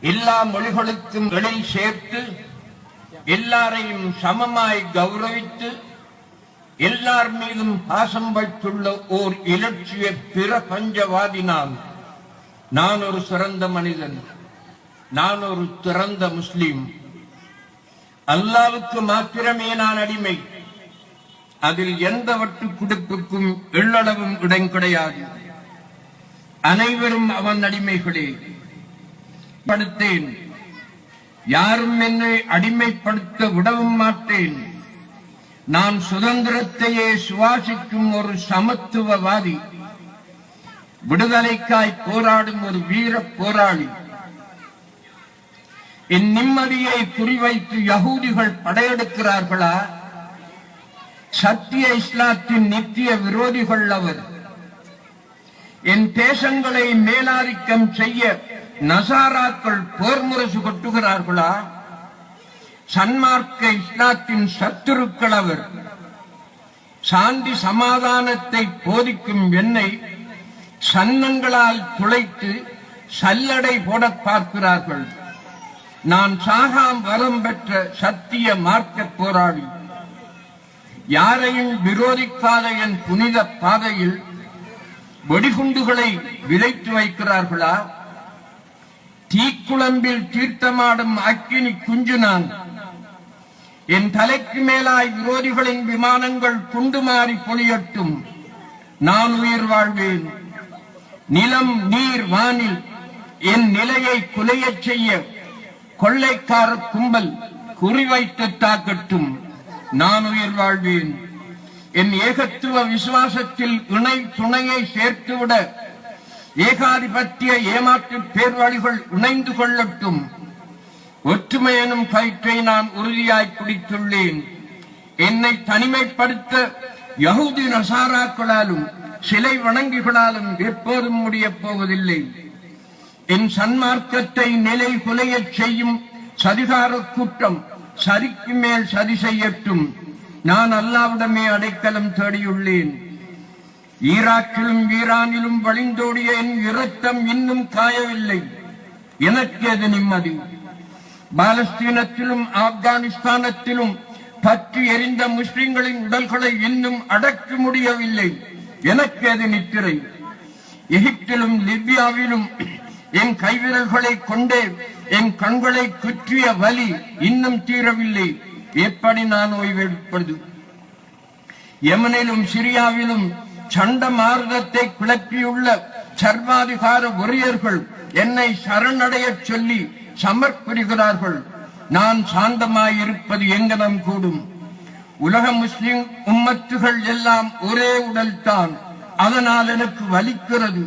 எல்லா மொழிகளுக்கும் எழில் சேர்த்து எல்லாரையும் சமமாய் கௌரவித்து எல்லார் மீதும் பாசம் வைத்துள்ள ஓர் இலட்சிய பிரபஞ்சவாதி நான் நான் ஒரு சிறந்த மனிதன் நான் ஒரு திறந்த முஸ்லீம். அல்லாவுக்கு மாத்திரமே நான் அடிமை. அதில் எந்த வட்டு குடுப்புக்கும் எள்ளளவும் இடம் கிடையாது. அனைவரும் அவன் அடிமைகளே. படுத்தேன் யாரும் என்னை அடிமைப்படுத்த விடவும் மாட்டேன் நான் சுதந்திரத்தையே சுவாசிக்கும் ஒரு சமத்துவவாதி விடுதலைக்காய் போராடும் ஒரு வீர போராளி என் நிம்மதியை குறிவைத்து யகூதிகள் படையெடுக்கிறார்களா சத்திய இஸ்லாத்தின் நித்திய விரோதிகள் அவர் என் தேசங்களை மேலாதிக்கம் செய்ய நசாராக்கள் போர் முரசு கொட்டுகிறார்களா? சன்மார்க்க இஸ்லாத்தின் சத்துருக்கள் அவர். சாந்தி சமாதானத்தை போதிக்கும் என்னை சன்னங்களால் துளைத்து சல்லடை போட பார்க்கிறார்கள். நான் சாகாம் வரம் பெற்ற சத்திய மார்க்க போராளி. யாரையும் விரோதிக்காத என் புனித பாதையில் வெடிகுண்டுகளை விதைத்து வைக்கிறார்களா? தீக்குழம்பில் தீர்த்தமாடும் அக்கினி குஞ்சு நான் என் தலைக்கு மேலாய் விரோதிகளின் விமானங்கள் குண்டு மாறி பொழியட்டும். நான் உயிர் வாழ்வேன். நிலம் நீர் வானில் என் நிலையை குலையச் செய்ய கொள்ளைக்கார கும்பல் குறிவைத்து தாக்கட்டும். நான் உயிர் வாழ்வேன். என் ஏகத்துவ விசுவாசத்தில் இணை துணையை சேர்த்துவிட ஏகாதிபத்திய ஏமாற்று பேர்வழிகள் இணைந்து கொள்ளட்டும். ஒற்றுமை எனும் கயிற்றை நான் உறுதியாய் பிடித்துள்ளேன் என்னை தனிமைப்படுத்த யகுதி நசாராக்களாலும் சிலை வணங்கிகளாலும் எப்போதும் முடியப் போவதில்லை. என் சன்மார்க்கத்தை நிலை குலையச் செய்யும் சதிகார கூட்டம் சரிக்கு மேல் சதி செய்யட்டும். நான் அல்லாவிடமே அடைக்கலம் தேடியுள்ளேன். ஈராக்கிலும் ஈரானிலும் வழிந்தோடிய என் இரத்தம் இன்னும் காயவில்லை. எனக்கு அது நிம்மதி? பாலஸ்தீனத்திலும் ஆப்கானிஸ்தானத்திலும் பற்றி எரிந்த முஸ்லிம்களின் உடல்களை இன்னும் அடக்க முடியவில்லை. எனக்கு அது நித்திரை? எகிப்திலும் லிபியாவிலும் என் கைவிரல்களை கொண்டே என் கண்களை குற்றிய வலி இன்னும் தீரவில்லை. எப்படி நான் ஓய்வெடுப்பது யமனிலும் சிரியாவிலும் சண்ட மார்க்கத்தை கிளப்பியுள்ள சர்வாதிகார உரியர்கள் என்னை சரணடையச் சொல்லி சமர்ப்பிக்கிறார்கள். நான் சாந்தமாயிருப்பது எங்கனம் கூடும்? உலக முஸ்லிம் உம்மத்துகள் எல்லாம் ஒரே உடல் தான் அதனால் எனக்கு வலிக்கிறது.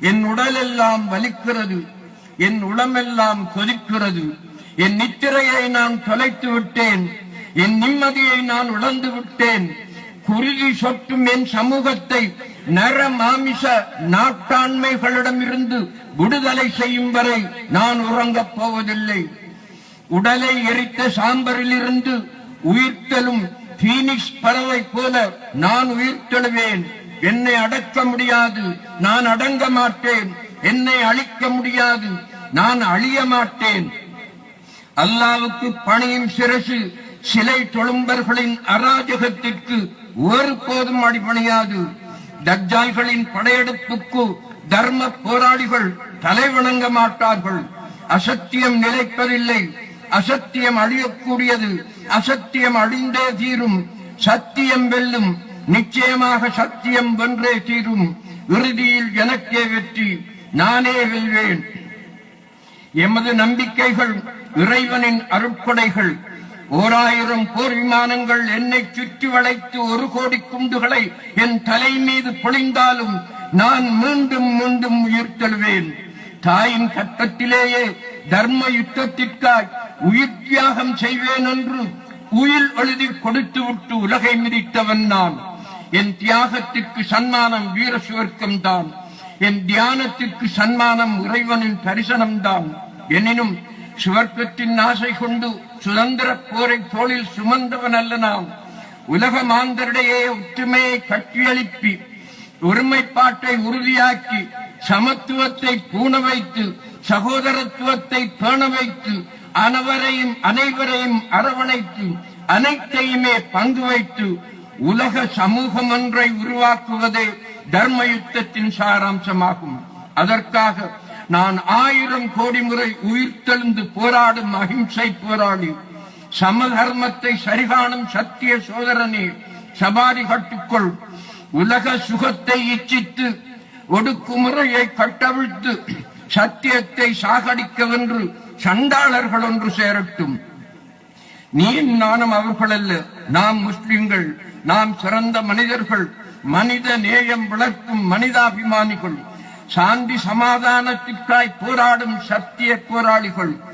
என் உடல் எல்லாம் வலிக்கிறது. என் உளமெல்லாம் கொதிக்கிறது. என் நித்திரையை நான் தொலைத்து விட்டேன். என் நிம்மதியை நான் உழந்து விட்டேன். குருதி சொட்டும் என் சமூகத்தை நர மாமிச நாட்டாண்மைகளிடமிருந்து விடுதலை செய்யும் வரை நான் உறங்கப் போவதில்லை. உடலை எரித்த சாம்பரிலிருந்து உயிர்த்தலும் பீனிக்ஸ் பறவை போல நான் உயிர்த்தெழுவேன். என்னை அடக்க முடியாது நான் அடங்க மாட்டேன். என்னை அழிக்க முடியாது நான் அழிய மாட்டேன். அல்லாவுக்கு பணியும் சிரசு சிலை தொழும்பர்களின் அராஜகத்திற்கு ஒருபோதும் அடிப்படையாது தஜ்ஜால்களின் படையெடுப்புக்கு தர்ம போராளிகள் தலைவணங்க மாட்டார்கள். அசத்தியம் நிலைப்பதில்லை. அசத்தியம் அழியக்கூடியது. அசத்தியம் அழிந்தே தீரும். சத்தியம் வெல்லும். நிச்சயமாக சத்தியம் வென்றே தீரும். இறுதியில் எனக்கே வெற்றி. நானே வெல்வேன். எமது நம்பிக்கைகள் இறைவனின் அருட்படைகள். ஓராயிரம் போர் விமானங்கள் என்னை சுற்றி வளைத்து ஒரு கோடி குண்டுகளை என் தலை மீது பொழிந்தாலும் நான் மீண்டும் மீண்டும் உயிர் தழுவேன். தாயின் கட்டத்திலேயே தர்ம யுத்தத்திற்காய் உயிர் தியாகம் செய்வேன் என்று உயிர் எழுதி கொடுத்து விட்டு உலகை மிதித்தவன் நான். என் தியாகத்திற்கு சன்மானம் வீர சுவர்க்கம் தான். என் தியானத்திற்கு சன்மானம் இறைவனின் தரிசனம் தான். எனினும் சுவர்க்கத்தின் ஆசை கொண்டு சுதந்திர போரை தோளில் சுமந்தவன் அல்ல நாம். உலக மாந்தரிடையே ஒற்றுமையை கட்டியளிப்பி ஒருமைப்பாட்டை உறுதியாக்கி சமத்துவத்தை பூண வைத்து சகோதரத்துவத்தை பேண வைத்து அனைவரையும் அனைவரையும் அரவணைத்து அனைத்தையுமே பங்கு வைத்து உலக சமூகம் ஒன்றை உருவாக்குவதே தர்ம யுத்தத்தின் சாராம்சமாகும். அதற்காக நான் ஆயிரம் கோடி முறை உயிர்த்தெழுந்து போராடும் அகிம்சை போராளி சமதர்மத்தை சரிகாணும் சத்திய சோதரனே சபாரி கட்டுக்கொள். உலக சுகத்தை இச்சித்து ஒடுக்குமுறையை கட்டவிழ்த்து சத்தியத்தை சாகடிக்கவென்று சண்டாளர்கள் ஒன்று சேரட்டும். நீ நானும் அவர்கள் அல்ல நாம் முஸ்லிம்கள் நாம் சிறந்த மனிதர்கள் மனித நேயம் வளர்க்கும் மனிதாபிமானிகள். சாந்தி சமாதானத்திற்காய் போராடும் சத்திய போராளிகள்